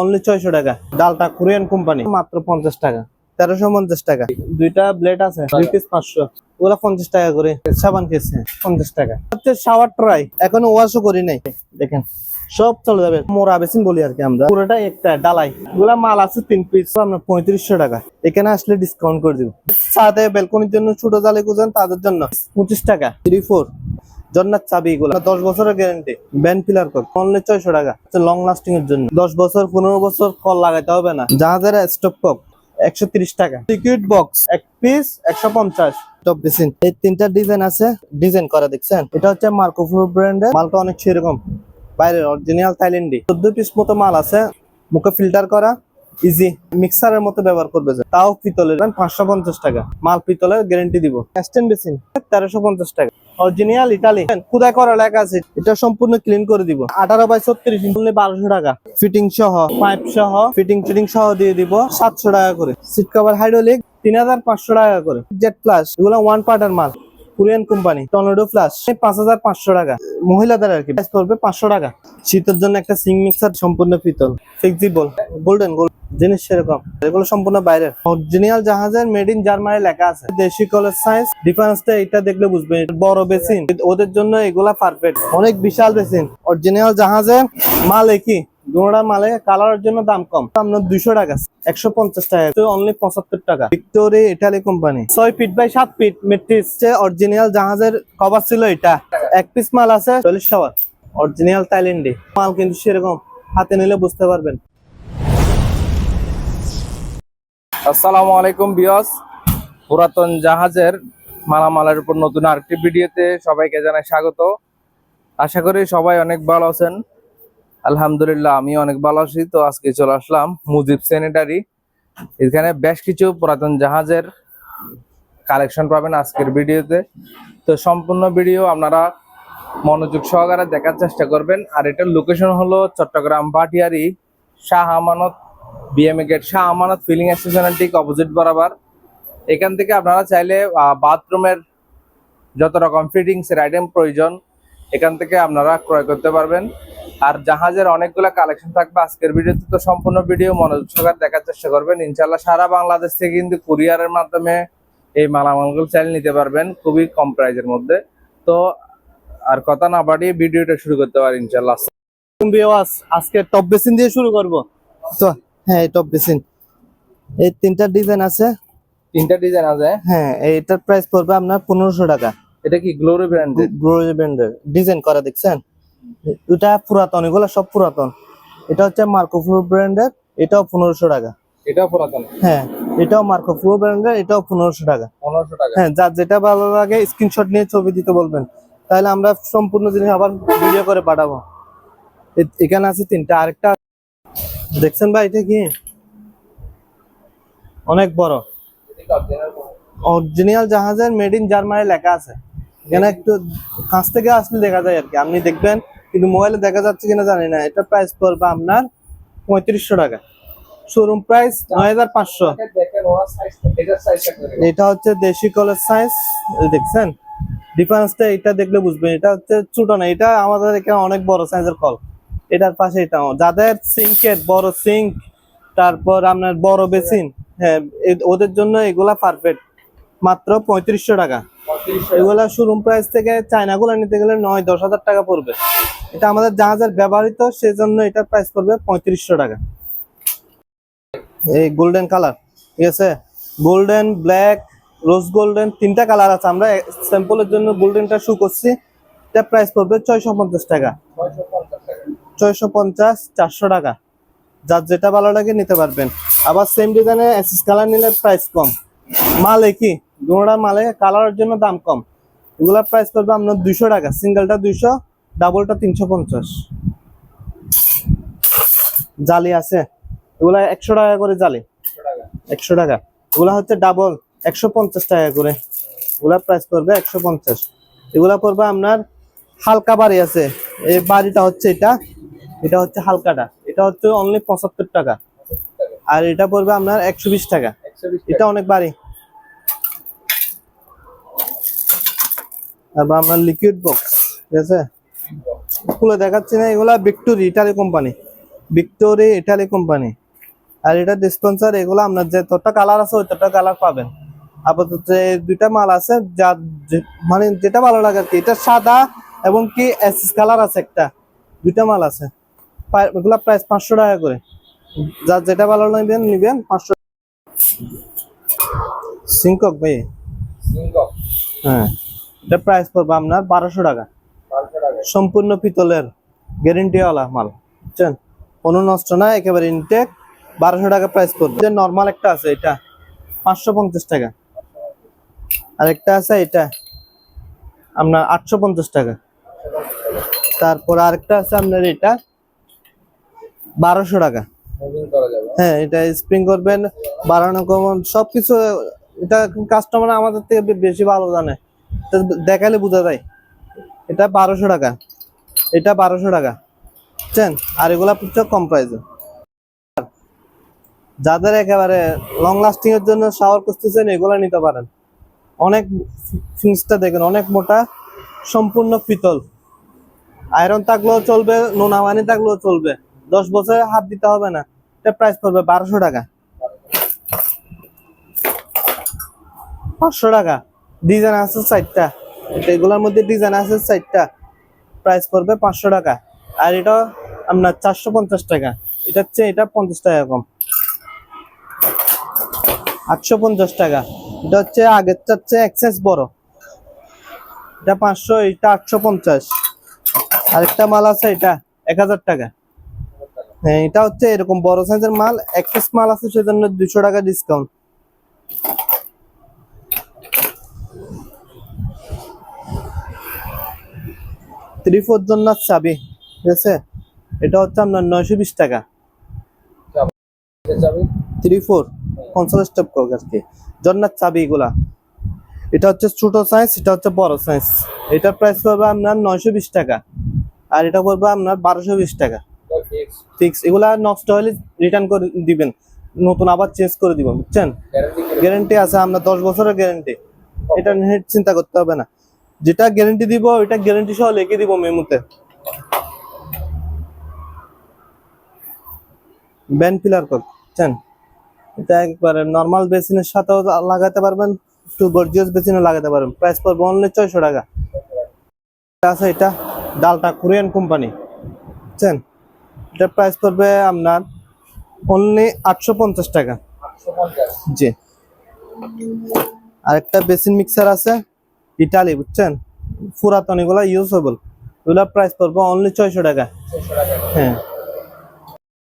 Only ছয়শো টাকা। ডালটা কোরিয়ান কোম্পানি মাত্র পঞ্চাশ টাকা। তেরোশো পঞ্চাশ টাকা। দুইটা ব্লেড আছে দুই পিস পাঁচশো। ওগুলা পঞ্চাশ টাকা করে। সাবান কেস। পঞ্চাশ টাকা। হচ্ছে শাওয়ার ট্রাই এখনও ওয়াশও করি নাই। দেখেন। সব চলে যাবে। মোরা বেসিন বলি আর কি আমরা। পুরোটা একটা ডালাই। ওগুলা মাল আছে তিন পিস আপনার পঁয়ত্রিশশো টাকা। এখানে আসলে ডিসকাউন্ট করে দিব। সাথে বেলকনির জন্য ছোট জালে খুঁজেন তাদের জন্য। পঁচিশ টাকা। থ্রি ফোর জন্নার চাবি এগুলো। দশ বছরের guarantee band pillar call only ছয়শো টাকা। লং লাস্টিং এর জন্য। দশ বছর, পনেরো বছর কল লাগাইতে হবে না। জাহাজের স্টপ কক একশো টাকা। লিকুইড বক্স এক পিস একশো পঞ্চাশ। টপ বেসিন এই তিনটা ডিজাইন আছে। ডিজাইন করা দেখছেন? এটা হচ্ছে মার্কোফ্লো ব্র্যান্ডের মালটা অনেক সেরকম। বাইরের অরিজিনাল থাইল্যান্ডি চোদ্দ পিস মতো মাল আছে। মুখে ফিল্টার করা। ইজি মিক্সারের মতো ব্যবহার করবে। তাও পিতলের। পাঁচশো পঞ্চাশ টাকা। মাল পিতলের গ্যারেন্টি দিব। স্ট্যান্ড বেসিন তেরোশো পঞ্চাশ টাকা। অরিজিনাল ইটালি খুদাই করা লেখা আছে। এটা সম্পূর্ণ ক্লিন করে দিব। আঠারো বাই ছত্রিশ বারোশো টাকা। ফিটিং সহ পাইপ সহ ফিটিং ফিটিং সহ দিয়ে দিব সাতশো টাকা করে। সিট কভার হাইড্রোলিক তিন হাজার পাঁচশো টাকা করে। জেট প্লাস এগুলো ওয়ান পার্টার মাল। কোরিয়ান কোম্পানি টর্নেডো প্লাস পাঁচ হাজার পাঁচশো টাকা। মহিলাদের আর কি প্রাইস পড়বে পাঁচশো টাকা। শীতের জন্য একটা সিং মিক্সার সম্পূর্ণ পিতল। ফ্লেক্সিবল গোল্ডেন গোল্ড জিনিস সেরকম। এগুলো সম্পূর্ণ বাইরের। অরিজিনাল জাহাজের মেড ইন জার্মানি লেখা আছে। দেশি কলেজ সাইন্স ডিফারেন্সটা এটা দেখলে বুঝবেন বড় বেসিন ওদের জন্য এগুলা পারফেক্ট অনেক বিশাল বেসিন অরিজিনাল জাহাজের মাল একই দুটা মালে কালারের জন্য দাম কম। আপনার দুইশো টাকা। একশো পঞ্চাশ টাকা। অনলি পঁচাত্তর টাকা। ভিক্টোরি ইটালি কোম্পানি ছয় ফিট বাই সাত ফিট মেট্রিস অরিজিনাল জাহাজের কভার ছিল এটা। এক পিস মাল আছে, চল্লিশ টাকা। অরিজিনাল থাইল্যান্ডে মাল কিন্তু সেরকম। হাতে নিলে বুঝতে পারবেন। আসসালামু আলাইকুম বিয়স পুরাতন জাহাজের মালামালের উপর নতুন আরেকটি ভিডিওতে সবাইকে জানাই স্বাগত। আশা করি সবাই অনেক ভালো আছেন। আলহামদুলিল্লাহ আমি অনেক ভালো আছি। তো আজকে চলে আসলাম মুজিব স্যানিটারি। এখানে বেশ কিছু পুরাতন জাহাজের কালেকশন পাবেন আজকের ভিডিওতে। তো সম্পূর্ণ ভিডিও আপনারা মনোযোগ সহকারে দেখার চেষ্টা করবেন। আর এটার লোকেশন হলো Chittagong Batiari Shah Amanat BMA gate Shah Amanat feeling স্টেশনের ঠিক অপোজিট বরাবর। এখান থেকে আপনারা চাইলে বাথরুমের যত রকম ফিটিংস এর আইটেম প্রয়োজন, এখান থেকে আপনারা ক্রয় করতে পারবেন। আর জাহাজের অনেকগুলো কালেকশন থাকবে। আজকের ভিডিওতে তো সম্পূর্ণ ভিডিও, মনোযোগ সহকারে দেখার চেষ্টা করবেন। ইনশাল্লাহ সারা বাংলাদেশ থেকে কিন্তু কুরিয়ারের মাধ্যমে এই মালামালগুলো চাইলে নিতে পারবেন, খুবই কম প্রাইজের মধ্যে। তো আর কথা না বাড়িয়ে ভিডিওটা শুরু করতে পারি ইনশাল্লাহ আজকে টপ বেসিন দিয়ে শুরু করব। হ্যাঁ টপ বেসিন এই তিনটা ডিজাইন আছে। তিনটা ডিজাইন আছে? হ্যাঁ এইটার প্রাইস পড়বে আপনার পনেরোশো টাকা। এটা কি গ্লোরি ব্র্যান্ডের গ্লোরি ব্র্যান্ডের ডিজাইন করা দেখছেন? এটা পুরাতন এগুলো সব পুরাতন। এটা হচ্ছে মার্কোফ্লো ব্র্যান্ডের এটাও পনেরোশো টাকা। এটাও পুরাতন? হ্যাঁ এটাও মার্কো মার্কোফ্লো ব্র্যান্ডের এটাও পনেরোশো টাকা। পনেরোশো টাকা। হ্যাঁ যার যেটা ভালো লাগে স্ক্রিনশট নিয়ে ছবি দিতে বলবেন। তাহলে আমরা সম্পূর্ণ জিনিস আবার ভিডিও করে পাঠাবো। এখানে আছে তিনটা আরেকটা দেখছেন ভাই, এটা কি? অনেক বড়। অরিজিনাল জাহাজের মেড ইন জার্মানি লেখা আছে। এখানে একটু কাছ থেকে আসলে দেখা যায় আর কি। আপনি দেখবেন, কিন্তু মোবাইলে দেখা যাচ্ছে কিনা জানি না। এটা প্রাইস পড়বে আপনার পঁয়ত্রিশশো টাকা। শোরুম প্রাইস নয় হাজার পাঁচশো। এটা হচ্ছে দেশি কলেজ সাইজ দেখছেন? ডিফারেন্সটা এটা দেখলে বুঝবেন। এটা হচ্ছে ছোট না, এটা আমাদের এখানে অনেক বড় সাইজের কল এটার পাশে এটা যাদের সিঙ্কের বড় সিঙ্ক তারপর আপনার বড় বেসিন হ্যাঁ ওদের জন্য এগুলা পারফেক্ট মাত্র পঁয়ত্রিশশো টাকা। এগুলা শোরুম প্রাইস থেকে চায়নাগুলো নিতে গেলে নয় দশ হাজার টাকা পড়বে। এটা আমাদের জাহাজের ব্যবহৃত সেজন্য এটার প্রাইস পড়বে পঁয়ত্রিশশো টাকা। এই গোল্ডেন কালার ঠিক আছে? গোল্ডেন ব্ল্যাক রোজ গোল্ডেন তিনটা কালার আছে। আমরা স্যাম্পলের জন্য গোল্ডেনটা শু করছি। এটা প্রাইস পড়বে ছয়শো পঞ্চাশ টাকা। ছয়শো পঞ্চাশ, চারশো টাকা। যার যেটা ভালো লাগে নিতে পারবেন। আবার সেম ডিজাইনে অ্যাসিস কালার নিলে প্রাইস কম। মাল একই দুটা মালে কালারের জন্য দাম কম। এগুলা প্রাইস পড়বে আপনার দুইশো টাকা। সিঙ্গেলটা দুইশো ডাবলটা তিনশো পঞ্চাশ। জালি আছে। এগুলা একশো টাকা করে জালি। একশো টাকা। এগুলা হচ্ছে ডাবল একশো পঞ্চাশ টাকা করে। এগুলা প্রাইস পড়বে একশো পঞ্চাশ। এগুলা পড়বে আপনার হালকা বাড়ি আছে। এই বাড়িটা হচ্ছে এটা। এটা হচ্ছে হালকাটা। এটা হচ্ছে অনলি পঁচাত্তর টাকা। আর এটা পড়বে আপনার একশো বিশ টাকা। এটা অনেক বাড়ি। তারপর আপনার লিকুইড বক্স ঠিক আছে? খুলে দেখাচ্ছি না এগুলা Victory Italy company Victory Italy company আর এটা ডিসপেন্সার এগুলো আপনার যে তোরটা কালার আছে ওই তোরটা কালার পাবেন। আপাতত এই দুইটা মাল আছে যা মানে যেটা ভালো লাগে আর কি এটা সাদা এবং কি এসএস কালার আছে একটা। দুইটা মাল আছে। পা- প্রাইস পাঁচশো টাকা করে। যার যেটা ভালো নেবেন নিবেন পাঁচশো সিংকক ভাই। হ্যাঁ। এটা প্রাইস পড়বে আপনার বারোশো টাকা। সম্পূর্ণ পিতলের গ্যারেন্টিওয়ালা মাল বুঝছেন? কোনো নষ্ট না একেবারে ইনটেক বারোশো টাকা প্রাইস পড়বে। যে নর্মাল একটা আছে এটা পাঁচশো পঞ্চাশ টাকা। আর একটা আছে এটা আপনার আটশো পঞ্চাশ টাকা। তারপর আরেকটা আছে আপনার এটা বারোশো টাকা। হ্যাঁ এটা স্প্রিং করবেন বাড়ানো কমন সবকিছু এটা কাস্টমার আমাদের থেকে বেশি ভালো জানে। দেখালে বোঝা যায়। এটা বারোশো টাকা। এটা বারোশো টাকা। বুঝছেন? আর এগুলা হচ্ছে কম প্রাইসে যাদের একেবারে লং লাস্টিং এর জন্য শাওয়ার করতেছেন এগুলা নিতে পারেন। অনেক ফিনিশটা দেখেন অনেক মোটা সম্পূর্ণ পিতল। আয়রন থাকলেও চলবে নোনা পানি থাকলেও চলবে। দশ বছরে হাত দিতে হবে না। এটা প্রাইস পড়বে বারোশো টাকা। পাঁচশো টাকা। ডিজাইন আছে চারটা। এগুলোর মধ্যে ডিজাইন আছে চারটা। প্রাইস পড়বে পাঁচশো টাকা। আর এটা আপনার চারশো পঞ্চাশ টাকা। এটা হচ্ছে, এটা পঞ্চাশ টাকা কম। আটশো পঞ্চাশ টাকা। এটা হচ্ছে আগেরটা হচ্ছে এক্সেস বড়। এটা পাঁচশো, এটা আটশো পঞ্চাশ। আরেকটা মাল আছে, এটা এক হাজার টাকা। এটা হচ্ছে এরকম বড় সাইজের মাল। এক্সেস মাল আছে, সেজন্য দুশো টাকা ডিসকাউন্ট থ্রি ফোর জন্য চাবি, ঠিক আছে? এটা হচ্ছে আপনার নয়শো বিশ টাকা। থ্রি ফোর পঞ্চাশ স্টেপ কক আর কি। জন্নার চাবি এগুলা। এটা হচ্ছে ছোট সাইজ এটা হচ্ছে বড় সাইজ এটার প্রাইস পড়বে আপনার নয়শো বিশ টাকা। আর এটা পড়বে আপনার বারোশো বিশ টাকা। ফিক্স এগুলা নষ্ট হলে রিটার্ন করে দিবেন। নতুন আবার চেঞ্জ করে দিব বুঝছেন? গ্যারান্টি আছে আপনার দশ বছরের গ্যারান্টি এটা নিয়ে চিন্তা করতে হবে না। যেটা গ্যারান্টি দিব ওইটা গ্যারান্টি সহ লিখে দিব মেমোতে। ব্যান্ড ফিলার কোড বুঝছেন? এটা একবারে নর্মাল বেসিনের সাথেও লাগাতে পারবেন একটু গর্জিয়াস বেসিনে লাগাতে পারবেন। প্রাইস পড়বে অনলি ছয়শো টাকা। এটা আছে এটা ডালটা কোরিয়ান কোম্পানি বুঝছেন? এটা প্রাইস পড়বে আপনার অনলি আটশো পঞ্চাশ টাকা। জি। আরেকটা বেসিন মিক্সার আছে, ইটালি, বুঝছেন? পুরাতন, এগুলা ইউজেবল এগুলা প্রাইস পড়বে অনলি ছয়শো টাকা। হ্যাঁ।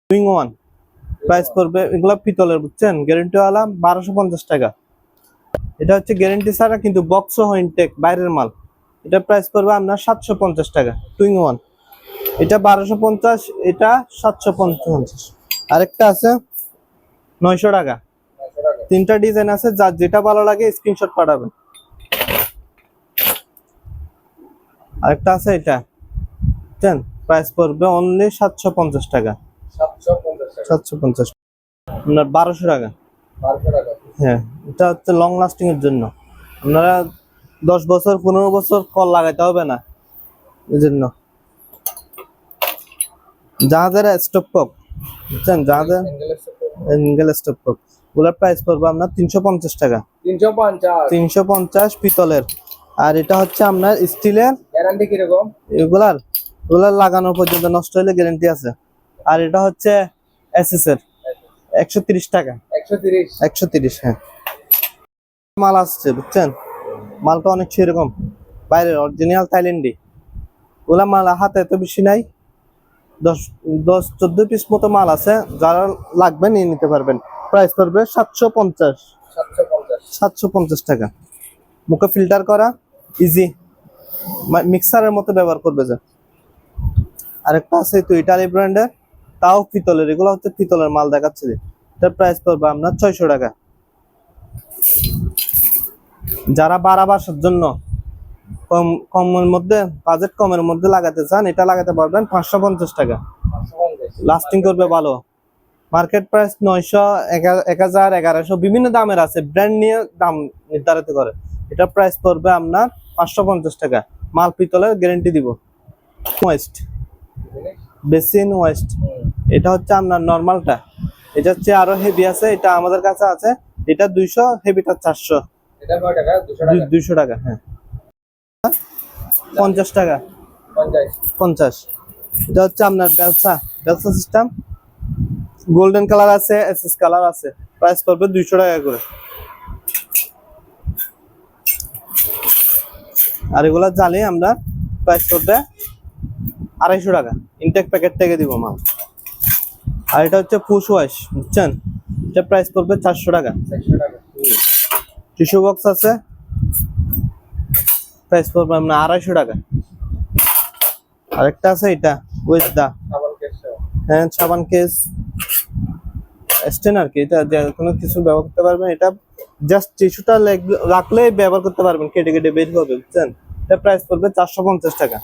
উইং ওয়ান প্রাইস পড়বে, এগুলা পিতলের, বুঝছেন? গ্যারেন্টি ওয়ালা বারোশো পঞ্চাশ টাকা। এটা হচ্ছে গ্যারেন্টি ছাড়া কিন্তু বক্স ইনটেক বাইরের মাল। এটা প্রাইস পড়বে আপনার সাতশো পঞ্চাশ টাকা টুইং ওয়ান এটা বারোশো পঞ্চাশ এটা সাতশো পঞ্চাশ। আরেকটা আছে নয়শো টাকা। তিনটা ডিজাইন আছে যার যেটা ভালো লাগে স্ক্রিনশট পাঠাবেন। আরেকটা আছে এটা। বুঝছেন প্রাইস পড়বে অনলি সাতশো পঞ্চাশ টাকা। সাতশো পঞ্চাশ আপনার বারোশো টাকা। হ্যাঁ এটা হচ্ছে লং লাস্টিং এর জন্য। আপনারা দশ বছর পনেরো বছর কল লাগাইতে হবে না। এই জন্য। জাহাজের স্টপ কক বুঝছেন? জাহাজের এঙ্গেল স্টপ কক ওগুলোর প্রাইস পড়বে আপনার তিনশো পঞ্চাশ টাকা। তিনশো পঞ্চাশ। তিনশো পঞ্চাশ পিতলের। আর এটা হচ্ছে আপনার স্টিলের গ্যারান্টি কীরকম? এগুলার এগুলার লাগানোর পর্যন্ত নষ্ট হলে গ্যারান্টি আছে। আর এটা হচ্ছে এসএস এর একশো তিরিশ টাকা। একশো তিরিশ। একশো তিরিশ হ্যাঁ। মাল আসছে বুঝছেন? মালটা অনেক সেরকম। বাইরের অরিজিনাল থাইল্যান্ডি ওগুলা মাল হাতে এত বেশি নাই। দশ দশ চোদ্দ পিস মতো মাল আছে যারা লাগবে নিয়ে নিতে পারবেন। প্রাইস পড়বে সাতশো পঞ্চাশ। সাতশো পঞ্চাশ। টাকা। মুখে ফিল্টার করা ইজি মিক্সারের মতো ব্যবহার করবে যে। আরেকটা আছে তো ইটালি ব্র্যান্ডের তাও পিতলের। এগুলো হচ্ছে পিতলের মাল দেখাচ্ছে যে। এটার প্রাইস পড়বে আপনার ছয়শো টাকা। যারা বাড়া বাসার জন্য কম কমের মধ্যে বাজেট কমের মধ্যে লাগাতে চান এটা লাগাতে পারবেন পাঁচশো পঞ্চাশ টাকা। লাস্টিং করবে ভালো। মার্কেট প্রাইস নয়শো এক হাজার এগারোশো বিভিন্ন দামের আছে ব্র্যান্ড নিয়ে দাম নির্ধারিত করে। এটা প্রাইস পড়বে আপনার পাঁচশো পঞ্চাশ টাকা। মাল পিতলের গ্যারেন্টি দিব। ওয়েস্ট বেসিন ওয়েস্ট এটা হচ্ছে আপনার নর্মালটা এটা হচ্ছে আরও হেভি আছে এটা আমাদের কাছে আছে। এটা দুইশো হেভিটা চারশো। দুইশো টাকা হ্যাঁ। পঞ্চাশ টাকা। পঞ্চাশ। এটা হচ্ছে আপনার ব্যবসা ব্যবসা সিস্টেম গোল্ডেন কালার আছে এসএস কালার আছে। প্রাইস পড়বে দুইশো টাকা করে। আর এগুলা জালি আমরা প্রাইস পড়বে আড়াইশো টাকা। ইনটেক প্যাকেট থেকে দিব মাল। আর এটা হচ্ছে পুশ ওয়াশ বুঝছেন? এটা প্রাইস পড়বে চারশো টাকা। টিস্যু বক্স আছে। প্রাইস পড়বে আপনার আড়াইশো টাকা। আরেকটা আছে এটা উইথ দা হ্যাঁ সাবান কেস স্টেন আর কি এটা কোনো কিছু ব্যবহার করতে পারবেন এটা জাস্ট টিস্যুটা রাখলেই ব্যবহার করতে পারবেন কেটে কেটে বের হবে বুঝছেন? এটা প্রাইস পড়বে চারশো পঞ্চাশ টাকা।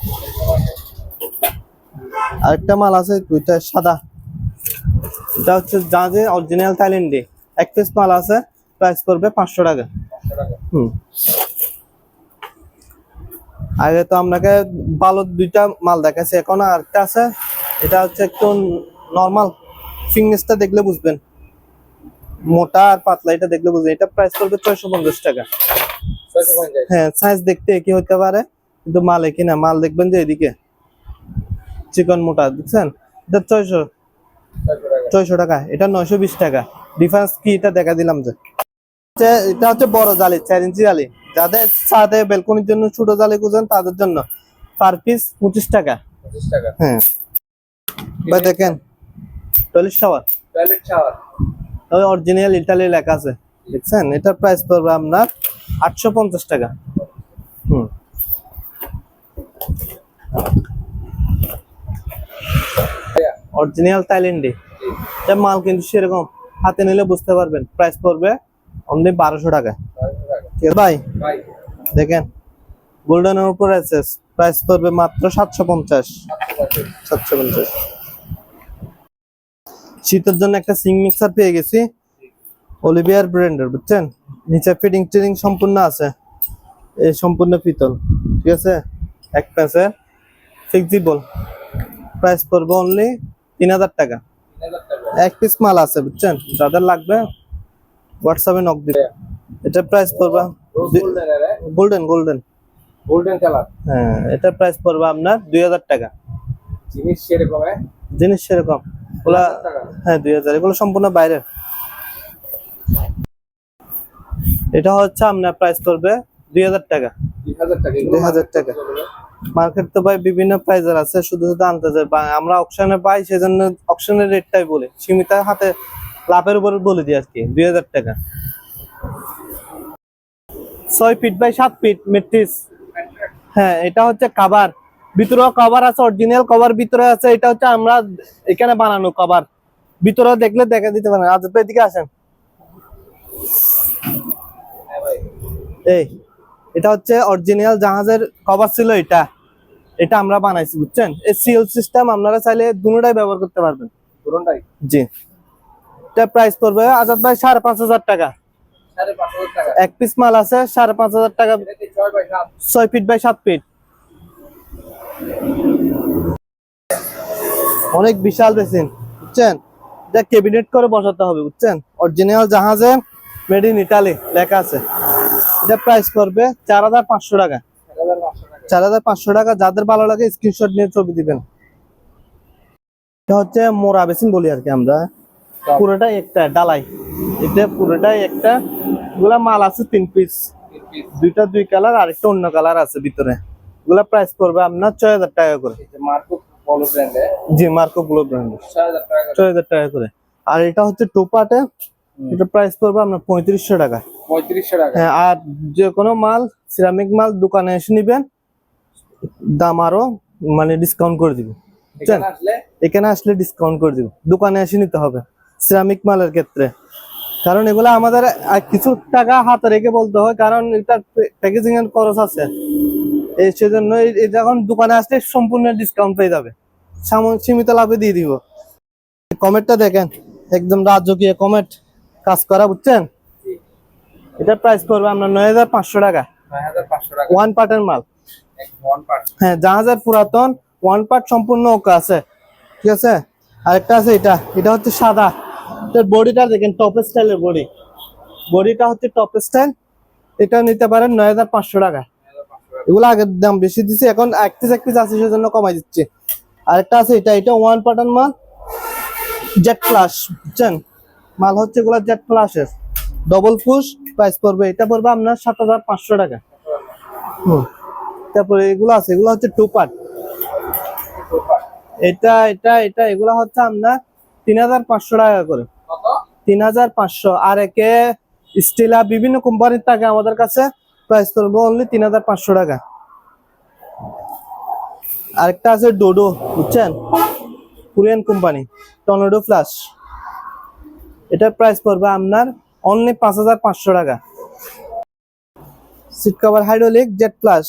আরেকটা মাল আছে দুইটা সাদা। এটা হচ্ছে যা যে অরিজিনাল থাইল্যান্ডে এক পিস মাল আছে প্রাইস পড়বে পাঁচশো টাকা। হুম। আগে তো আপনাকে ভালো দুইটা মাল দেখাচ্ছে এখন আরেকটা আছে এটা হচ্ছে একটু নর্মাল ফিঙ্গার্সটা দেখলে বুঝবেন। মোটা আর পাতলা এটা দেখলে বুঝবেন। এটা প্রাইস করবে ছয়শো পঞ্চাশ টাকা। হ্যাঁ সাইজ দেখতে একই হতে পারে কিন্তু মাল একই না। মাল দেখবেন যে এদিকে চিকন মোটা বুঝছেন? এটা ছয়শো ছয়শো টাকা। এটা নয়শো বিশ টাকা। ডিফারেন্স কি এটা দেখা দিলাম যে। এটা হচ্ছে বড় জালি চার ইঞ্চি জালি। যাদের ছাদে বেলকনির জন্য ছোট জালি খুঁজেন তাদের জন্য পার পিস পঁচিশ টাকা। পঁচিশ টাকা। হ্যাঁ। বা দেখেন। টয়লেট শাওয়ার টয়লেট শাওয়ার তবে অরিজিনাল ইটালি লেখা আছে দেখছেন? এটার প্রাইস পড়বে আপনার আটশো পঞ্চাশ টাকা। হুম। অরিজিনাল থাইল্যান্ডে মাল কিন্তু সেরকম হাতে নিলে বুঝতে পারবেন প্রাইস পড়বে অনলি বারোশো টাকা। ভাই দেখেন গোল্ডেনের উপর আছে প্রাইস পড়বে মাত্র সাতশো পঞ্চাশ। সাতশো পঞ্চাশ। শীতের জন্য একটা সিং মিক্সার পেয়ে গেছি। অলিভিয়ার ব্র্যান্ডের বুঝছেন? নিচে ফিটিং টিটিং সম্পূর্ণ আছে। এই সম্পূর্ণ পিতল ঠিক আছে? এক প্যাসে ফ্লেক্সিবল প্রাইস পড়বে অনলি তিন তিন হাজার টাকা। এক পিস মাল আছে বুঝছেন? যাদের লাগবে হোয়াটসঅ্যাপে নক দিবে। এটা প্রাইস পড়বে গোল্ডেন গোল্ডেন গোল্ডেন কালার হ্যাঁ এটা প্রাইস পড়বে আপনার দুই হাজার টাকা। জিনিস সেরকম হ্যাঁ? জিনিস সেরকম। ওগুলা হ্যাঁ দুই হাজার। এগুলো সম্পূর্ণ বাইরের। এটা হচ্ছে আপনার প্রাইস পড়বে দুই হাজার টাকা। দুই হাজার টাকা মার্কেট তো ভাই বিভিন্ন প্রাইজের আছে শুধু শুধু আনতে যায়। আমরা অকশনে পাই সেজন্য অকশনের রেটটাই বলি। সীমিত হাতে লাভের উপর বলে দিই আর কি দুই হাজার টাকা। ছয় ফিট বাই সাত ফিট মেট্রিস হ্যাঁ এটা হচ্ছে কাভার ভিতরেও কভার আছে অরিজিনাল কভার ভিতরে আছে এটা হচ্ছে আমরা এখানে বানানো কভার ভিতরে দেখলে দেখা দিতে পারেন আজ এদিকে আসেন। এই এটা হচ্ছে অরিজিনাল জাহাজের কভার ছিল এটা। এটা আমরা বানাইছি বুঝছেন? এই সিএল সিস্টেম আপনারা চাইলে দুটোটাই ব্যবহার করতে পারবেন। জি। এটা প্রাইস পড়বে আজাদ ভাই সাড়ে পাঁচ হাজার টাকা। এক পিস মাল আছে সাড়ে পাঁচ হাজার টাকা। ছয় ফিট বাই সাত ফিট অনেক বিশাল বেসিন বুঝছেন? এটা ক্যাবিনেট করে বসাতে হবে বুঝছেন? অরিজিনাল জাহাজে মেড ইন ইটালি লেখা আছে। এটা প্রাইস পড়বে টাকা। চার হাজার পাঁচশো টাকা। চার হাজার পাঁচশো টাকা যাদের ভালো লাগে স্ক্রিনশট নিয়ে ছবি দিবেন। এটা হচ্ছে মোরা বেসিন বলি আর কি আমরা। পুরোটাই একটা ডালাই। এটা পুরোটাই একটা এগুলা মাল আছে তিন পিস দুইটা দুই কালার আর একটা অন্য কালার আছে ভিতরে। এগুলা প্রাইস পড়বে আপনার ছয় হাজার টাকা করে। ব্র্যান্ডে জি মার্কো ব্লো ব্র্যান্ডের ছয় হাজার টাকা করে। আর এটা হচ্ছে টোপাটে এটা প্রাইস পড়বে আপনার পঁয়ত্রিশশো টাকা। পঁয়ত্রিশশো টাকা। হ্যাঁ আর যে কোনো মাল সিরামিক মাল দোকানে এসে নিবেন। দাম আরও মানে ডিসকাউন্ট করে দিব। বুঝছেন এখানে আসলে? এখানে আসলে ডিসকাউন্ট করে দিব। দোকানে এসে নিতে হবে। সিরামিক মালের ক্ষেত্রে। কারণ এগুলো আমাদের কিছু টাকা হাতে রেখে বলতে হয় কারণ এটা প্যাকেজিং এর খরচ আছে। এই সেজন্য যখন দোকানে আসলে সম্পূর্ণ ডিসকাউন্ট পেয়ে যাবে। সীমিত লাভে দিয়ে দিব। কমেটটা দেখেন একদম রাজকীয় কমেট। কাজ করা বুঝছেন? এটা প্রাইস পড়বে আপনার নয় হাজার পাঁচশো টাকা। ওয়ান পার্টের মাল। হ্যাঁ জাহাজের পুরাতন ওয়ান পার্ট সম্পূর্ণ ওকে আছে। ঠিক আছে? আরেকটা আছে এটা। এটা হচ্ছে সাদা। এটার বডিটা দেখেন টপ স্টাইলের বডি বডিটা হচ্ছে টপ স্টাইল এটা নিতে পারেন নয় হাজার পাঁচশো টাকা। এগুলো আগের দাম বেশি দিচ্ছে এখন এক পিস এক পিস আছে সেজন্য কমাই দিচ্ছে। আরেকটা আছে, এটা এটা ওয়ান পাটান মাল জেট প্লাস বুঝছেন? মাল হচ্ছে এগুলো জেট প্লাসের ডবল পুশ প্রাইস পড়বে, এটা পড়বে আপনার সাত হাজার পাঁচশো টাকা। হুম, তারপরে এগুলো আছে, এগুলো হচ্ছে টু পার্ট এটা এটা এটা, এগুলো হচ্ছে আপনার তিন হাজার পাঁচশো টাকা করে। তিন হাজার পাঁচশো। আর একে স্টিলা বিভিন্ন কোম্পানির থাকে আমাদের কাছে প্রাইস করব অনলি তিন হাজার পাঁচশো টাকা। আরেকটা আছে ডোডো বুঝছেন? কোরিয়ান কোম্পানি টর্নেডো ফ্লাশ এটার প্রাইস পড়বে আপনার অনলি পাঁচ হাজার পাঁচশো টাকা। Seat cover hydraulic jet plus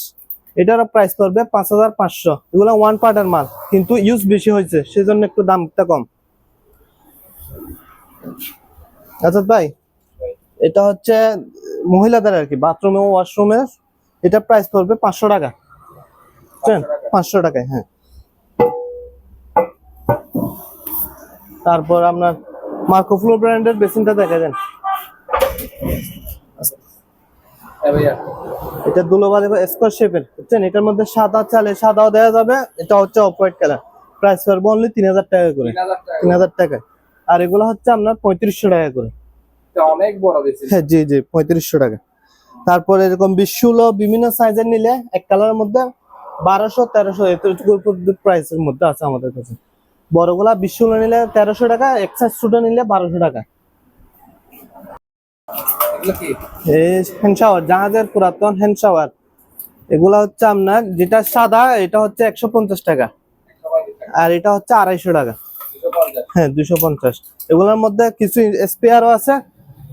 এটারও প্রাইস পড়বে পাঁচ হাজার পাঁচশো। এগুলো ওয়ান পার্টের মাল, কিন্তু ইউজ বেশি হয়েছে, সেজন্য একটু দামটা কম। আচ্ছা ভাই এটা হচ্ছে মহিলাদের আর কি বাথরুমে ওয়াশরুমের এটা প্রাইস পড়বে পাঁচশো টাকা। পাঁচশো টাকায় হ্যাঁ। তারপর আপনার মার্কোফ্লো ব্র্যান্ডের বেসিনটা দেখা যান হ্যাঁ এটা দুলোবালি স্কোয়ার শেপের বুঝছেন? এটার মধ্যে সাদা চালে সাদাও দেওয়া যাবে এটা হচ্ছে অফ হোয়াইট কালার প্রাইস পড়বে অনলি তিন হাজার টাকা করে। তিন হাজার টাকায়। আর এগুলো হচ্ছে আপনার পঁয়ত্রিশশো টাকা করে। অনেক বড় বেশি। হ্যাঁ জি জি পঁয়ত্রিশশো টাকা। তারপরে এরকম বিশুলো বিভিন্ন সাইজের নিলে এক কালারের মধ্যে বারোশো তেরোশো প্রাইসের মধ্যে আছে আমাদের কাছে। বড়গুলা বিশুলো নিলে তেরোশো টাকা এক সাইজ নিলে বারোশো টাকা। এগুলো কি? এই হ্যান্ড শাওয়ার জাহাজের পুরাতন হ্যান্ড শাওয়ার এগুলা হচ্ছে আপনার যেটা সাদা এটা হচ্ছে একশো পঞ্চাশ টাকা। আর এটা হচ্ছে আড়াইশো টাকা। হ্যাঁ দুশো পঞ্চাশ। এগুলোর মধ্যে কিছু স্পেয়ারও আছে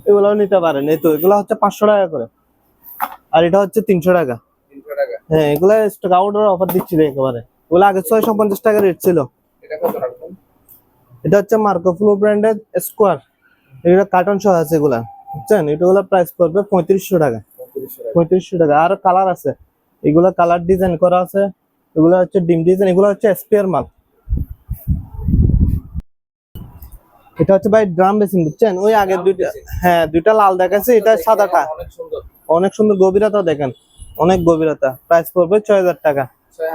এগুলোও নিতে পারেন। এই তো এগুলো হচ্ছে পাঁচশো টাকা করে। আর এটা হচ্ছে তিনশো টাকা। হ্যাঁ এগুলো স্টক আউটের অফার দিচ্ছি একেবারে। এগুলো আগে ছয়শো পঞ্চাশ টাকা রেট ছিল। এটা এটা হচ্ছে মার্কো ফ্লো ব্র্যান্ডের স্কোয়ার এগুলো কার্টন সহ আছে এগুলা বুঝছেন? এগুলো প্রাইস পড়বে টাকা। পঁয়ত্রিশশো টাকা। পঁয়ত্রিশশো টাকা। আর কালার আছে। এগুলো কালার ডিজাইন করা আছে। এগুলো হচ্ছে ডিম ডিজাইন এগুলো হচ্ছে স্পেয়ার মাল। এটা হচ্ছে ভাই ড্রাম বেসিন বুঝছেন? ওই আগের দুইটা হ্যাঁ দুইটা লাল দেখাচ্ছে এটা সাদাটা। অনেক সুন্দর। গভীরতা দেখেন অনেক গভীরতা। প্রাইস পড়বে ছয় হাজার টাকা। ছয়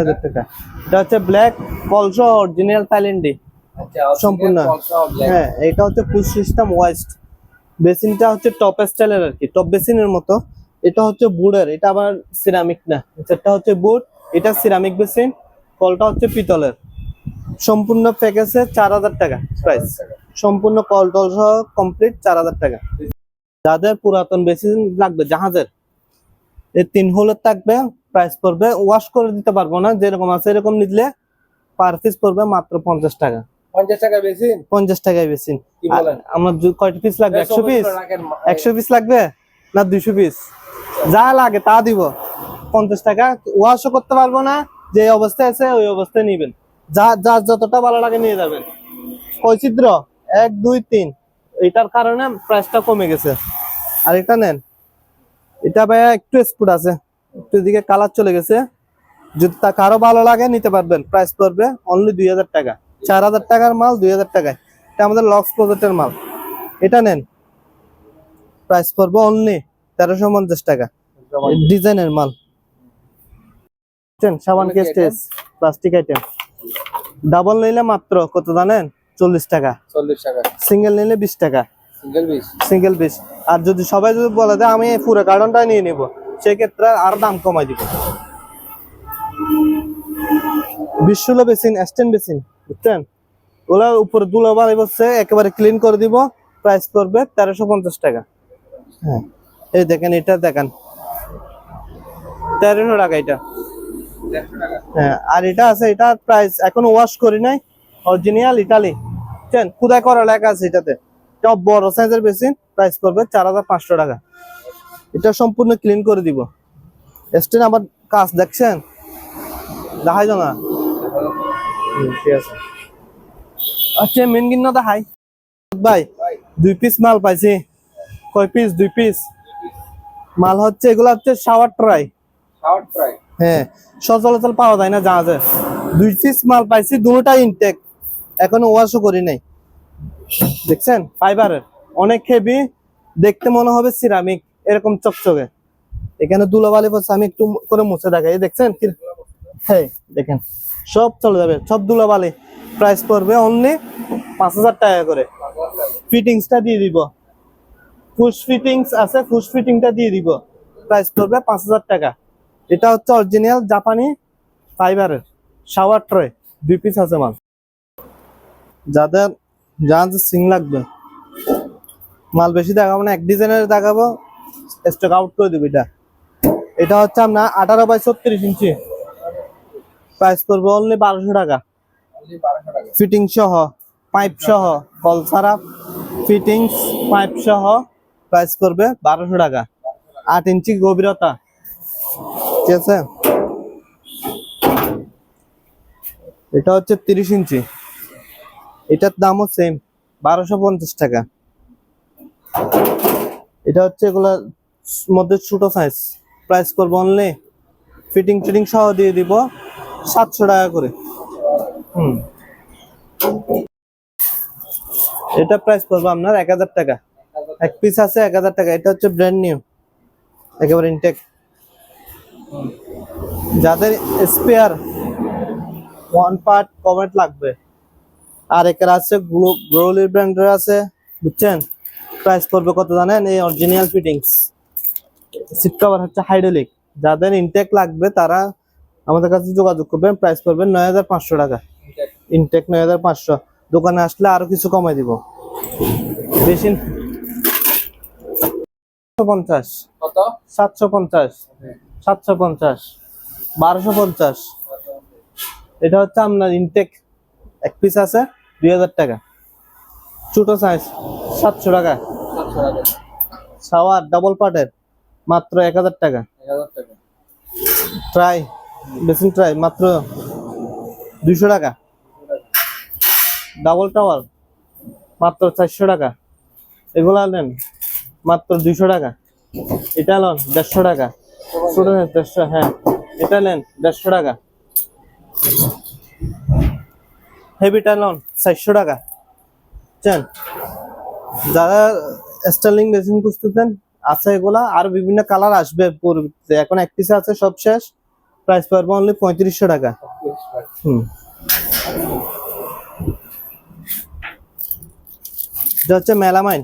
হাজার টাকা। এটা হচ্ছে ব্ল্যাক কলসো অরিজিনাল থাইল্যান্ডি আচ্ছা সম্পূর্ণ। হ্যাঁ এটা হচ্ছে পুশ সিস্টেম ওয়েস্ট বেসিনটা হচ্ছে টপ স্টাইলের আর কি টপ বেসিনের মতো। এটা হচ্ছে বুডের এটা আবার সিরামিক না। এটা হচ্ছে বুড এটা সিরামিক বেসিন কলটা হচ্ছে পিতলের। সম্পূর্ণ প্যাকেজে চার হাজার টাকা প্রাইস সম্পূর্ণ কল টল সহ কমপ্লিট চার হাজার টাকা। যাদের পুরাতন বেসিন লাগবে জাহাজের এই তিন হোলের থাকবে প্রাইস পড়বে ওয়াশ করে দিতে পারব না যেরকম আছে এরকম নিলে পার পিস পড়বে মাত্র পঞ্চাশ টাকা। পঞ্চাশ টাকা বেশি? পঞ্চাশ টাকায় বেশি। আমার কয়টা পিস লাগবে? একশো পিস একশো পিস লাগবে না দুইশো পিস যা লাগে তা দিব। পঞ্চাশ টাকা ওয়াশও করতে পারব না যে অবস্থায় আছে ওই অবস্থায় নিবেন। যা যা যতটা ভালো লাগে নিয়ে যাবেন। বৈচিত্র এক দুই তিন। এটার কারণে প্রাইসটা কমে গেছে। আর এটা নেন। এটা ভাইয়া একটু স্পুট আছে। একটু দিকে কালার চলে গেছে। যদি তা কারও ভালো লাগে নিতে পারবেন। প্রাইস পড়বে অনলি দুই হাজার টাকা। চার হাজার টাকার মাল দুই হাজার টাকায়। এটা আমাদের লক্স প্রজেক্টের মাল। এটা নেন। প্রাইস পড়বে অনলি তেরোশো পঞ্চাশ টাকা। ডিজাইনের মাল। সাবান কেস প্লাস্টিক আইটেম ডাবল নিলে মাত্র কত জানেন? চল্লিশ টাকা। চল্লিশ টাকা। সিঙ্গেল নিলে বিশ টাকা। সিঙ্গেল পিস আর যদি সবাই যদি বলে যে আমি পুরো কার্টনটা নিয়ে নিব। সেক্ষেত্রে আর দাম কমাই দিব। বিশুলো বেসিন স্ট্যান্ড বেসিন বুঝছেন? ওগুলা উপরে দুলো বাড়ি বসছে একেবারে ক্লিন করে দিব। প্রাইস করবে তেরোশো পঞ্চাশ টাকা। হ্যাঁ। এই দেখেন এটা দেখেন। তেরোশো টাকা এটা। আর এটা আছে এটা প্রাইস এখন ওয়াশ করি নাই। অরিজিনাল ইটালি চেন খুদাই করা লেখা আছে এটাতে। এটা বড় সাইজের বেসিন প্রাইস করবে চার হাজার পাঁচশো টাকা। এটা সম্পূর্ণ ক্লিন করে দিব। স্টেন আবার কাজ দেখছেন? দেখাই না? ঠিক আছে। আচ্ছা মেন কিন্ন দেখাই ভাই দুই পিস মাল পাইছি। কয় পিস দুই পিস মাল হচ্ছে এগুলো হচ্ছে শাওয়ার ট্রাই শাওয়ার ফ্রাই হ্যাঁ সচলাচল পাওয়া যায় না, জাহাজে। দুই পিস মাল পাইছি দুটোটা ইনটেক এখনও ওয়াশও করি নাই। দেখছেন? ফাইবারের অনেক হেভি দেখতে মনে হবে সিরামিক এরকম চকচকে। এখানে ধুলোবালি পড়ছে আমি একটু করে মুছে দেখাই। দেখছেন কি? হ্যাঁ দেখেন। সব চলে যাবে। সব ধুলোবালি। প্রাইস পড়বে অনলি পাঁচ হাজার টাকা করে। ফিটিংসটা দিয়ে দিব। ফুস ফিটিংস আছে ফুস ফিটিংটা দিয়ে দিব। প্রাইস পড়বে পাঁচ হাজার টাকা। এটা হচ্ছে অরিজিনাল জাপানি ফাইবারের শাওয়ার ট্রে দুই পিস আছে মাল। যাদের যাদের সিং লাগবে, মাল বেশি দেখাবো না, এক ডিজাইনের দেখাবো স্টক আউট করে দেবো এটা। এটা হচ্ছে আপনার আঠারো বাই ছত্রিশ ইঞ্চি। প্রাইস করব অনলি বারোশো টাকা। ফিটিং সহ পাইপ সহ কল ছাড়া ফিটিংস পাইপ সহ প্রাইস করবে বারোশো টাকা। আট ইঞ্চি গভীরতা। ঠিক আছে? এটা হচ্ছে তিরিশ ইঞ্চি। এটার দামও সেম বারোশো পঞ্চাশ টাকা। এটা হচ্ছে এগুলার মধ্যে ছোট সাইজ প্রাইস করব অনলি ফিটিং ফিটিং সহ দিয়ে দিব সাতশো টাকা করে। হুম। এটা প্রাইস করব আপনার এক হাজার টাকা। এক পিস আছে এক হাজার টাকা, এটা হচ্ছে ব্র্যান্ড নিউ একেবারে ইনটেক যাদের স্পেয়ার ওয়ান পার্ট কমেন্ট লাগবে আর একের আছে গ্লোলি ব্র্যান্ডের আছে বুঝছেন? প্রাইস পড়বে কত জানেন? এই অরিজিনাল ফিটিংস সিট কভার হচ্ছে হাইড্রোলিক যাদের ইনটেক লাগবে তারা আমাদের কাছে যোগাযোগ করবেন প্রাইস পড়বে নয় হাজার পাঁচশো টাকা। ইনটেক নয় হাজার পাঁচশো। দোকানে আসলে আরও কিছু কমাই দিব। বেশি পঞ্চাশ। কত? সাতশো পঞ্চাশ। সাতশো পঞ্চাশ, বারোশো পঞ্চাশ। এটা হচ্ছে আপনার ইনটেক এক পিস আছে দুই হাজার টাকা। ছোট সাইজ সাতশো টাকা। শাওয়ার ডাবল পার্টের মাত্র এক হাজার টাকা। ট্রাই বেসিন ট্রাই মাত্র দুইশো টাকা। ডাবল টাওয়ার মাত্র চারশো টাকা। এগুলা নেন, মাত্র দুইশো টাকা। এটা নেন, দেড়শো টাকা। হ্যাঁ। এটা নেন, দেড়শো টাকা। হেভিটা চারশো টাকা। যারা স্টার্লিং খুঁজতেছেন, আছে এগুলা, আর বিভিন্ন কালার আসবে এখন এক পিস আছে, সব শেষ। প্রাইস পারব অনলি পঁয়ত্রিশশো টাকা। হুম। এটা হচ্ছে মেলামাইন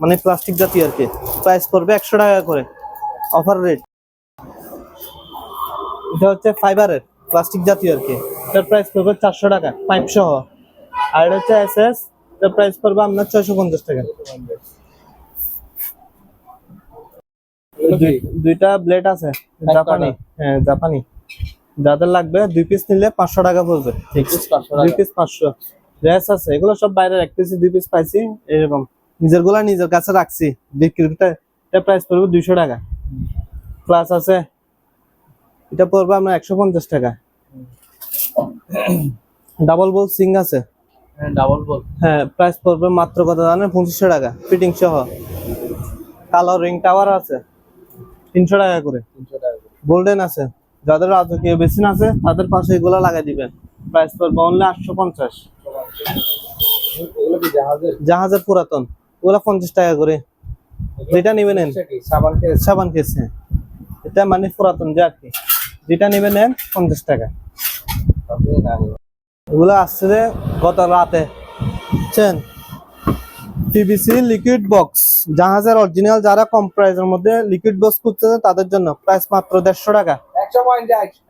মানে প্লাস্টিক জাতীয় আর কি। প্রাইস পড়বে একশো টাকা করে অফার রেট এটা হচ্ছে ফাইবারের প্লাস্টিক জাতীয় আর কি। এটার প্রাইস পড়বে চারশো টাকা পাইপ সহ। আর এটা হচ্ছে এস এস এটার প্রাইস পড়বে আপনার ছয়শো পঞ্চাশ টাকা। দুইটা ব্লেড আছে জাপানি হ্যাঁ জাপানি। যাদের লাগবে দুই পিস নিলে পাঁচশো টাকা পড়বে। দুই পিস পাঁচশো রেস আছে এগুলো সব বাইরের এক পিস দুই পিস পাইছি এরকম। নিজেরগুলা নিজের কাছে রাখছি বিক্রিটা প্রাইস পড়বে দুইশো টাকা। প্লাস আছে এটা পড়বে আমরা একশো পঞ্চাশ টাকা। ডাবল বল সিং আছে। ডাবল বল হ্যাঁ প্রাইস পড়বে মাত্র কত জানেন? পঁচিশশো টাকা ফিটিং সহ। কালো রিং টাওয়ার আছে। তিনশো টাকা করে। গোল্ডেন আছে। যাদের রাজকীয় বেসিন আছে তাদের পাশে এগুলো লাগাই দিবেন। প্রাইস পড়বে অনলি আটশো পঞ্চাশ। জাহাজের? জাহাজের পুরাতন। ওগুলো পঞ্চাশ টাকা করে। যেটা নেবেন। সাবান কেস? সাবান কেসে এটা মানে পুরাতন যে আর কি। যেটা নেবে নেন পঞ্চাশ টাকা। এগুলো আসছে যে গত রাতে বুঝছেন? পিভিসি লিকুইড বক্স জাহাজের অরিজিনাল যারা কম প্রাইসের মধ্যে লিকুইড বক্স খুঁজতেছে তাদের জন্য প্রাইস মাত্র দেড়শো টাকা।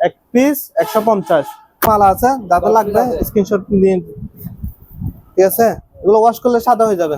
এক পিস একশো পঞ্চাশ। মালা আছে যাদের লাগবে স্ক্রিনশট নিয়ে ঠিক আছে? এগুলো ওয়াশ করলে সাদা হয়ে যাবে।